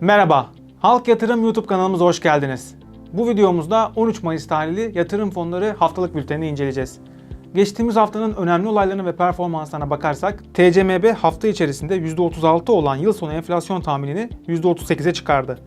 Merhaba, Halk Yatırım YouTube kanalımıza hoş geldiniz. Bu videomuzda 13 Mayıs tarihli yatırım fonları haftalık bültenini inceleyeceğiz. Geçtiğimiz haftanın önemli olaylarına ve performanslarına bakarsak, TCMB hafta içerisinde %36 olan yıl sonu enflasyon tahminini %38'e çıkardı.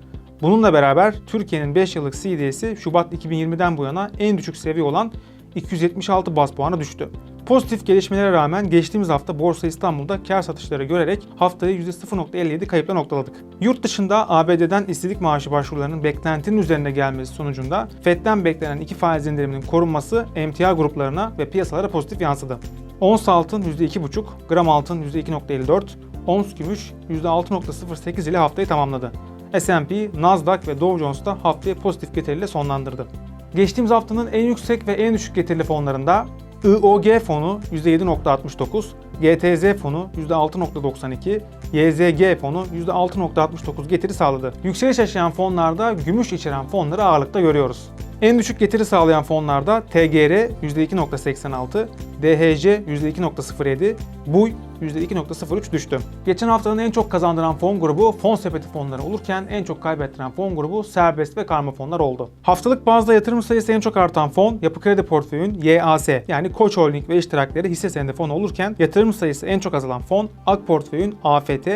Bununla beraber Türkiye'nin 5 yıllık CDS'i Şubat 2020'den bu yana en düşük seviye olan 276 bas puana düştü. Pozitif gelişmelere rağmen geçtiğimiz hafta Borsa İstanbul'da kar satışları görerek haftayı %0.57 kayıpla noktaladık. Yurt dışında ABD'den işsizlik maaşı başvurularının beklentinin üzerinde gelmesi sonucunda FED'den beklenen iki faiz indiriminin korunması emtia gruplarına ve piyasalara pozitif yansıdı. Ons altın %2,5, gram altın %2,54, ons gümüş %6,08 ile haftayı tamamladı. S&P, Nasdaq ve Dow Jones da haftayı pozitif getiriyle sonlandırdı. Geçtiğimiz haftanın en yüksek ve en düşük getirili fonlarında IOG fonu %7.69, GTZ fonu %6.92, YZG fonu %6.69 getiri sağladı. Yükseliş yaşayan fonlarda gümüş içeren fonları ağırlıkta görüyoruz. En düşük getiri sağlayan fonlarda TGR %2.86, DHC %2.07, BUY %2.03 düştü. Geçen haftanın en çok kazandıran fon grubu fon sepeti fonları olurken en çok kaybettiren fon grubu serbest ve karma fonlar oldu. Haftalık bazda yatırım sayısı en çok artan fon yapı kredi portföyün YAS yani Koç Holding ve iştirakleri hisse senedi fonu olurken yatırım sayısı en çok azalan fon AK portföyün AFT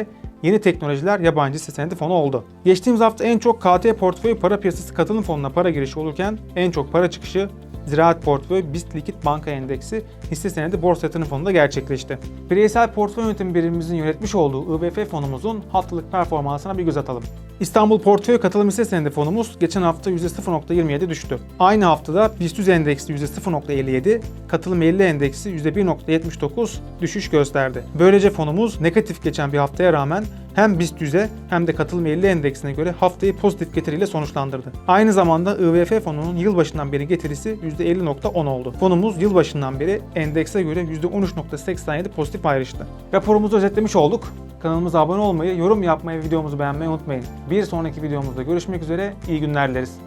Yeni teknolojiler yabancı hisse senedi fonu oldu. Geçtiğimiz hafta en çok KT portföy para piyasası katılım fonuna para girişi olurken en çok para çıkışı Ziraat Portföy BIST Likit Banka Endeksi hisse senedi borsa yatırım fonunda gerçekleşti. Bireysel portföy yönetim birimimizin yönetmiş olduğu IBF fonumuzun haftalık performansına bir göz atalım. İstanbul Portföy Katılım Hisse Senedi fonumuz geçen hafta %0.27 düştü. Aynı haftada BIST 100 endeksi %0.57, Katılım 50 endeksi %1.79 düşüş gösterdi. Böylece fonumuz negatif geçen bir haftaya rağmen hem BIST 100'e hem de Katılım 50 endeksine göre haftayı pozitif getiriyle sonuçlandırdı. Aynı zamanda IVF fonunun yılbaşından beri getirisi %50.10 oldu. Fonumuz yılbaşından beri endekse göre %13.87 pozitif ayrıştı. Raporumuzu özetlemiş olduk. Kanalımıza abone olmayı, yorum yapmayı, videomuzu beğenmeyi unutmayın. Bir sonraki videomuzda görüşmek üzere, iyi günler dileriz.